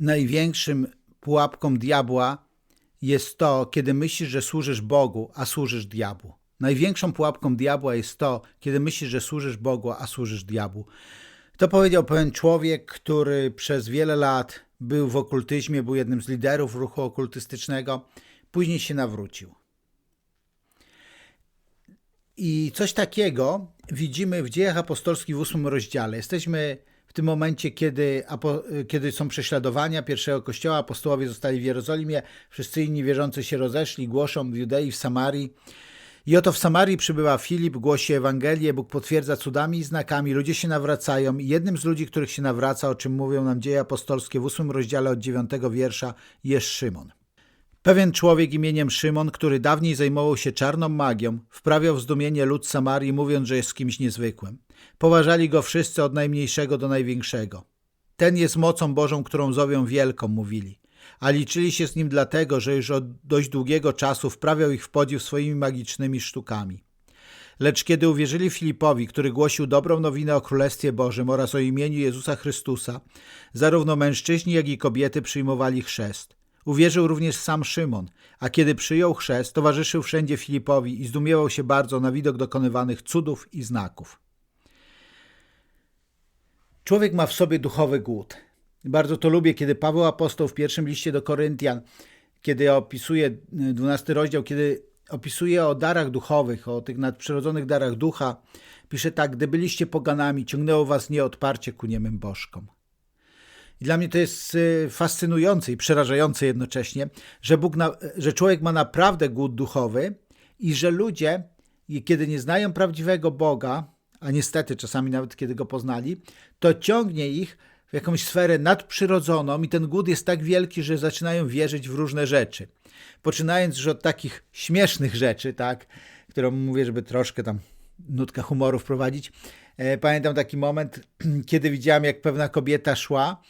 największym pułapką diabła jest to, kiedy myślisz, że służysz Bogu, a służysz diabłu. Największą pułapką diabła jest to, kiedy myślisz, że służysz Bogu, a służysz diabłu. To powiedział pewien człowiek, który przez wiele lat był w okultyzmie, był jednym z liderów ruchu okultystycznego, później się nawrócił. I coś takiego widzimy w dziejach apostolskich w ósmym rozdziale. Jesteśmy w tym momencie, kiedy, kiedy są prześladowania pierwszego kościoła, apostołowie zostali w Jerozolimie, wszyscy inni wierzący się rozeszli, głoszą w Judei, w Samarii. I oto w Samarii przybywa Filip, głosi Ewangelię, Bóg potwierdza cudami i znakami, ludzie się nawracają. I jednym z ludzi, których się nawraca, o czym mówią nam dzieje apostolskie w ósmym rozdziale od dziewiątego wiersza, jest Szymon. Pewien człowiek imieniem Szymon, który dawniej zajmował się czarną magią, wprawiał w zdumienie lud Samarii, mówiąc, że jest kimś niezwykłym. Poważali go wszyscy od najmniejszego do największego. Ten jest mocą Bożą, którą zowią wielką, mówili. A liczyli się z nim dlatego, że już od dość długiego czasu wprawiał ich w podziw swoimi magicznymi sztukami. Lecz kiedy uwierzyli Filipowi, który głosił dobrą nowinę o Królestwie Bożym oraz o imieniu Jezusa Chrystusa, zarówno mężczyźni, jak i kobiety przyjmowali chrzest. Uwierzył również sam Szymon, a kiedy przyjął chrzest, towarzyszył wszędzie Filipowi i zdumiewał się bardzo na widok dokonywanych cudów i znaków. Człowiek ma w sobie duchowy głód. Bardzo to lubię, kiedy Paweł Apostoł w pierwszym liście do Koryntian, kiedy opisuje, 12 rozdział, kiedy opisuje o darach duchowych, o tych nadprzyrodzonych darach ducha, pisze tak, gdy byliście poganami, ciągnęło was nieodparcie ku niemym bożkom. I dla mnie to jest y, fascynujące i przerażające jednocześnie, że, Bóg na, że człowiek ma naprawdę głód duchowy i że ludzie, kiedy nie znają prawdziwego Boga, a niestety czasami nawet kiedy go poznali, to ciągnie ich w jakąś sferę nadprzyrodzoną i ten głód jest tak wielki, że zaczynają wierzyć w różne rzeczy. Poczynając już od takich śmiesznych rzeczy, tak, którą mówię, żeby troszkę tam nutkę humoru wprowadzić. E, pamiętam taki moment, kiedy widziałem, jak pewna kobieta szła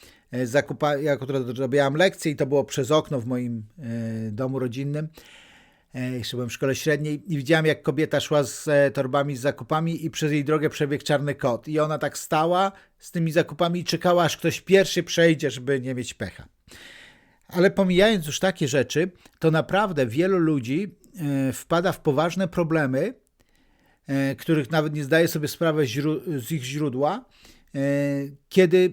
zakupa, ja robiłam lekcje i to było przez okno w moim e, domu rodzinnym. E, jeszcze byłem w szkole średniej i widziałem, jak kobieta szła z torbami z zakupami i przez jej drogę przebiegł czarny kot. I ona tak stała z tymi zakupami i czekała, aż ktoś pierwszy przejdzie, żeby nie mieć pecha. Ale pomijając już takie rzeczy, to naprawdę wielu ludzi wpada w poważne problemy, których nawet nie zdaje sobie sprawy z ich źródła, kiedy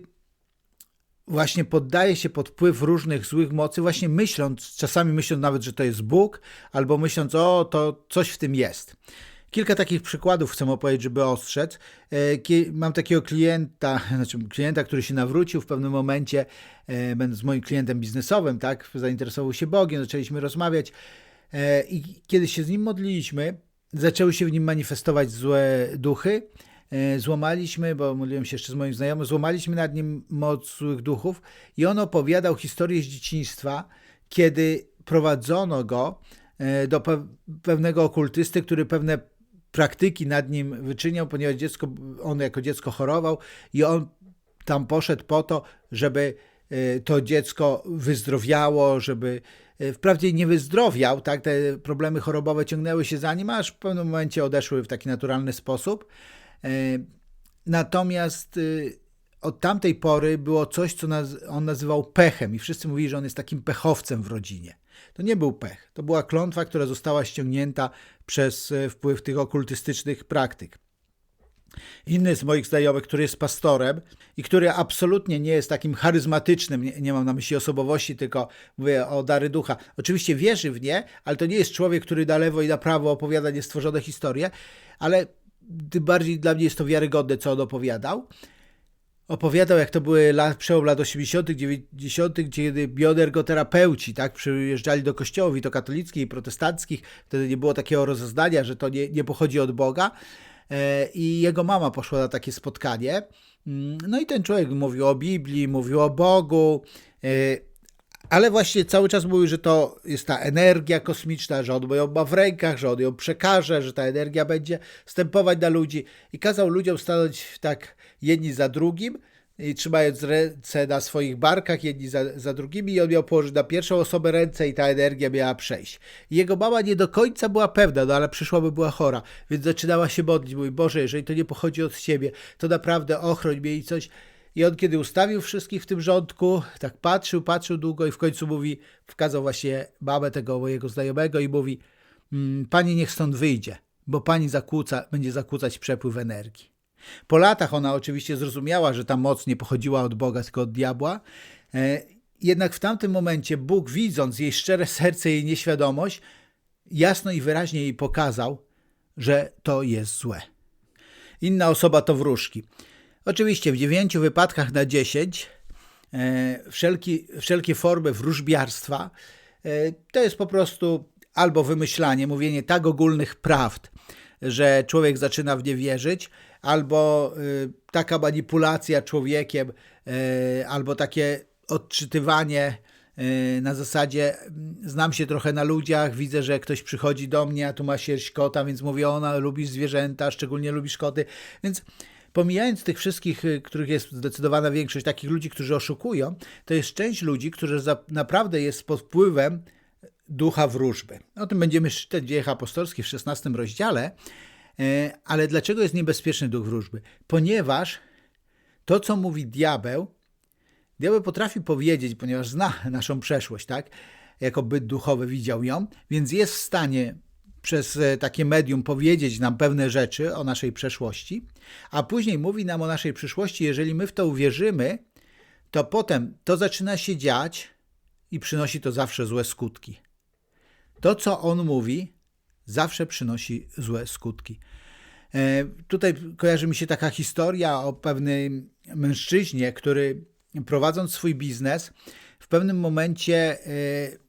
właśnie poddaje się pod wpływ różnych złych mocy, właśnie myśląc, czasami myśląc nawet, że to jest Bóg, albo myśląc, o, to coś w tym jest. Kilka takich przykładów chcę opowiedzieć, żeby ostrzec. E, mam takiego klienta, znaczy klienta, który się nawrócił w pewnym momencie, e, będąc moim klientem biznesowym, tak, zainteresował się Bogiem, zaczęliśmy rozmawiać e, i kiedy się z nim modliliśmy, zaczęły się w nim manifestować złe duchy, złamaliśmy, bo modliłem się jeszcze z moim znajomym, złamaliśmy nad nim moc złych duchów i on opowiadał historię z dzieciństwa, kiedy prowadzono go e, do pewnego okultysty, który pewne praktyki nad nim wyczyniał, ponieważ dziecko, on jako dziecko chorował i on tam poszedł po to, żeby e, to dziecko wyzdrowiało, żeby wprawdzie nie wyzdrowiał, tak, te problemy chorobowe ciągnęły się za nim, aż w pewnym momencie odeszły w taki naturalny sposób. E, natomiast y, od tamtej pory było coś, co on nazywał pechem, i wszyscy mówili, że on jest takim pechowcem w rodzinie. To nie był pech, to była klątwa, która została ściągnięta przez e, wpływ tych okultystycznych praktyk. Inny z moich znajomych, który jest pastorem i który absolutnie nie jest takim charyzmatycznym, nie, nie, mam na myśli osobowości, tylko mówię o dary ducha. Oczywiście wierzy w nie, ale to nie jest człowiek, który na lewo i na prawo opowiada niestworzone historie, ale tym bardziej dla mnie jest to wiarygodne, co on opowiadał. Opowiadał, jak to były lat, przełom lat 80., 90., kiedy bioenergoterapeuci tak, przyjeżdżali do kościołów, i to katolickich, i protestanckich. Wtedy nie było takiego rozeznania, że to nie, nie pochodzi od Boga. E, I jego mama poszła na takie spotkanie. Mm, no i ten człowiek mówił o Biblii, mówił o Bogu. Ale właśnie cały czas mówił, że to jest ta energia kosmiczna, że on ją ma w rękach, że on ją przekaże, że ta energia będzie wstępować na ludzi. I kazał ludziom stanąć tak jedni za drugim, i trzymając ręce na swoich barkach, jedni za, za drugimi, i on miał położyć na pierwszą osobę ręce, i ta energia miała przejść. I jego mama nie do końca była pewna, no ale przyszła, by była chora, więc zaczynała się modlić. Mówi, Boże, jeżeli to nie pochodzi od ciebie, to naprawdę ochroń mnie i coś. I on, kiedy ustawił wszystkich w tym rządku, tak patrzył, patrzył długo i w końcu mówi, wskazał właśnie babę tego mojego znajomego i mówi, "Mm, pani niech stąd wyjdzie, bo pani zakłóca, będzie zakłócać przepływ energii. Po latach ona oczywiście zrozumiała, że ta moc nie pochodziła od Boga, tylko od diabła. E, Jednak w tamtym momencie Bóg, widząc jej szczere serce jej nieświadomość, jasno i wyraźnie jej pokazał, że to jest złe. Inna osoba to wróżki. Oczywiście w dziewięciu wypadkach na dziesięć e, wszelki, wszelkie formy wróżbiarstwa e, to jest po prostu albo wymyślanie, mówienie tak ogólnych prawd, że człowiek zaczyna w nie wierzyć, albo y, taka manipulacja człowiekiem, albo takie odczytywanie na zasadzie mm, znam się trochę na ludziach, widzę, że ktoś przychodzi do mnie, a tu ma sierść kota, więc mówię, ona lubi zwierzęta, szczególnie lubisz koty, więc pomijając tych wszystkich, y, których jest zdecydowana większość, takich ludzi, którzy oszukują, to jest część ludzi, którzy naprawdę jest pod wpływem ducha wróżby. O tym będziemy czytać w dziejach apostolskich w 16 rozdziale, E, ale dlaczego jest niebezpieczny duch wróżby? Ponieważ to, co mówi diabeł, diabeł potrafi powiedzieć, ponieważ zna naszą przeszłość, tak? Jako byt duchowy widział ją, więc jest w stanie przez e, takie medium powiedzieć nam pewne rzeczy o naszej przeszłości, a później mówi nam o naszej przyszłości. Jeżeli my w to uwierzymy, to potem to zaczyna się dziać i przynosi to zawsze złe skutki. To, co on mówi, zawsze przynosi złe skutki. E, tutaj kojarzy mi się taka historia o pewnym mężczyźnie, który prowadząc swój biznes, w pewnym momencie e,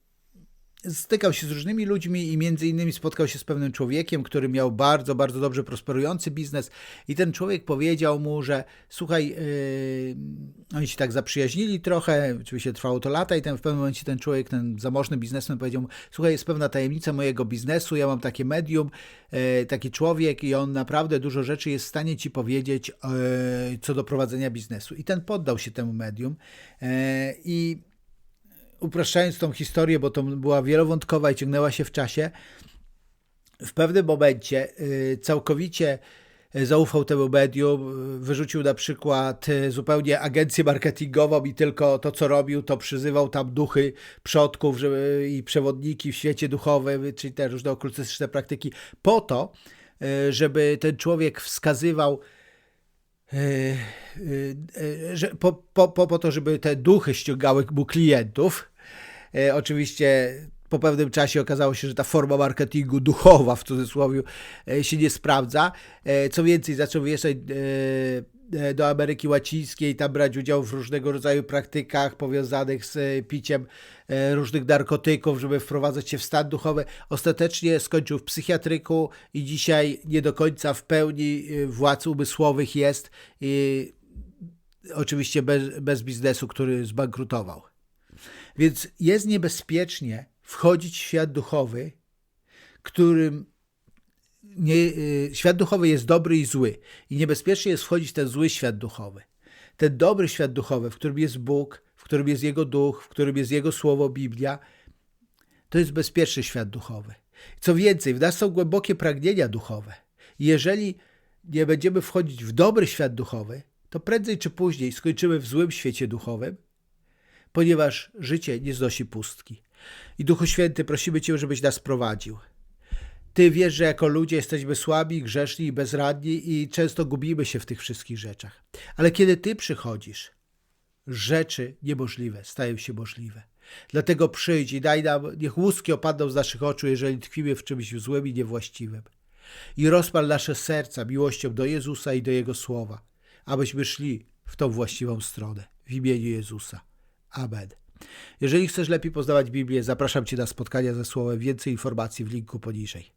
stykał się z różnymi ludźmi i między innymi spotkał się z pewnym człowiekiem, który miał bardzo, bardzo dobrze prosperujący biznes i ten człowiek powiedział mu, że słuchaj, yy, oni się tak zaprzyjaźnili trochę, oczywiście trwało to lata i ten, w pewnym momencie ten człowiek, ten zamożny biznesmen powiedział mu, słuchaj, jest pewna tajemnica mojego biznesu, ja mam takie medium, yy, taki człowiek i on naprawdę dużo rzeczy jest w stanie ci powiedzieć yy, co do prowadzenia biznesu. I ten poddał się temu medium yy, i upraszczając tą historię, bo to była wielowątkowa i ciągnęła się w czasie, w pewnym momencie y, całkowicie zaufał temu medium, wyrzucił na przykład y, zupełnie agencję marketingową i tylko to, co robił, to przyzywał tam duchy przodków żeby, i przewodniki w świecie duchowym, czyli te różne okultystyczne praktyki, po to, y, żeby ten człowiek wskazywał że po, po, po, to, żeby te duchy ściągały mu klientów. E, oczywiście po pewnym czasie okazało się, że ta forma marketingu duchowa w cudzysłowie e, się nie sprawdza. E, co więcej, zaczął wyjeżdżać do Ameryki Łacińskiej, tam brać udział w różnego rodzaju praktykach powiązanych z piciem różnych narkotyków, żeby wprowadzać się w stan duchowy. Ostatecznie skończył w psychiatryku i dzisiaj nie do końca w pełni władz umysłowych jest. I oczywiście bez, bez biznesu, który zbankrutował. Więc jest niebezpiecznie wchodzić w świat duchowy, którym nie, y, świat duchowy jest dobry i zły. I niebezpiecznie jest wchodzić w ten zły świat duchowy. Ten dobry świat duchowy, w którym jest Bóg, w którym jest Jego duch, w którym jest Jego słowo, Biblia, to jest bezpieczny świat duchowy. Co więcej, w nas są głębokie pragnienia duchowe. Jeżeli nie będziemy wchodzić w dobry świat duchowy, to prędzej czy później skończymy w złym świecie duchowym, ponieważ życie nie znosi pustki. I Duchu Święty, prosimy Cię, żebyś nas prowadził. Ty wiesz, że jako ludzie jesteśmy słabi, grzeszni i bezradni i często gubimy się w tych wszystkich rzeczach. Ale kiedy Ty przychodzisz, rzeczy niemożliwe stają się możliwe. Dlatego przyjdź i daj nam, niech łuski opadną z naszych oczu, jeżeli tkwimy w czymś złym i niewłaściwym. I rozpal nasze serca miłością do Jezusa i do Jego słowa, abyśmy szli w tą właściwą stronę. W imieniu Jezusa. Amen. Jeżeli chcesz lepiej poznawać Biblię, zapraszam Cię na spotkania ze Słowem. Więcej informacji w linku poniżej.